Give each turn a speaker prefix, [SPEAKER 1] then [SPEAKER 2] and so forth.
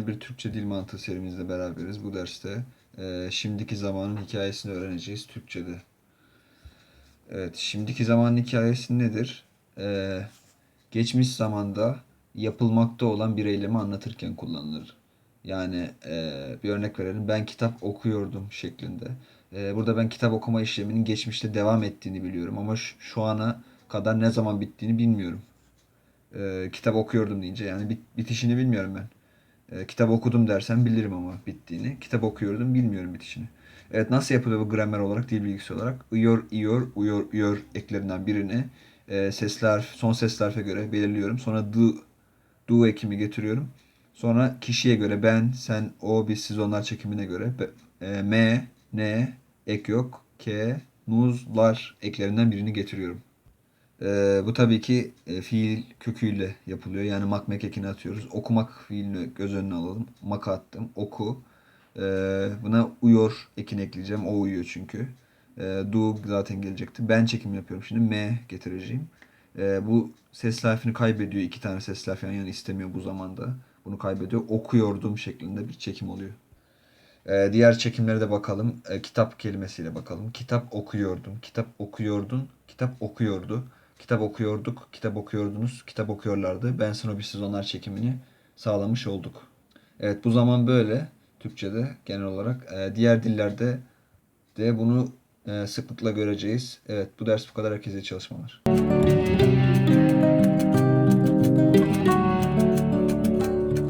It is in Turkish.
[SPEAKER 1] Yeni bir Türkçe dil mantığı serimizle beraberiz. Bu derste e, şimdiki zamanın hikayesini öğreneceğiz Türkçe'de. Evet, şimdiki zamanın hikayesi nedir? E, geçmiş zamanda yapılmakta olan bir eylemi anlatırken kullanılır. Yani e, bir örnek verelim. Ben kitap okuyordum şeklinde. E, burada ben kitap okuma işleminin geçmişte devam ettiğini biliyorum ama şu, şu ana kadar ne zaman bittiğini bilmiyorum. E, kitap okuyordum deyince yani bit- bitişini bilmiyorum ben. E, kitap okudum dersen bilirim ama bittiğini. Kitap okuyordum bilmiyorum bitişini. Evet nasıl yapılıyor bu gramer olarak, dil bilgisi olarak? Iyor, iyor, uyur, uyur eklerinden birini e, sesli harf, son harfe göre belirliyorum. Sonra dı, du ekimi getiriyorum. Sonra kişiye göre ben, sen, o, biz, siz, onlar çekimine göre e, me, ne, ek yok, ke, nuzlar eklerinden birini getiriyorum. Ee, bu tabii ki e, fiil köküyle yapılıyor. Yani mak mek ekini atıyoruz. Okumak fiilini göz önüne alalım. Maka attım. Oku. Ee, buna uyor ekini ekleyeceğim. O uyuyor çünkü. Ee, du zaten gelecekti. Ben çekim yapıyorum şimdi. Me getireceğim. Ee, bu ses harfini kaybediyor. İki tane ses harfi yan yana istemiyor bu zamanda. Bunu kaybediyor. Okuyordum şeklinde bir çekim oluyor. Ee, diğer çekimlere de bakalım. Ee, kitap kelimesiyle bakalım. Kitap okuyordum. Kitap okuyordun. Kitap okuyordu. Kitap okuyorduk. Kitap okuyordunuz. Kitap okuyorlardı. Ben sana bir siz onlar çekimini sağlamış olduk. Evet bu zaman böyle Türkçe'de genel olarak. Ee, diğer dillerde de bunu e, sıklıkla göreceğiz. Evet bu ders bu kadar. Herkese çalışmalar.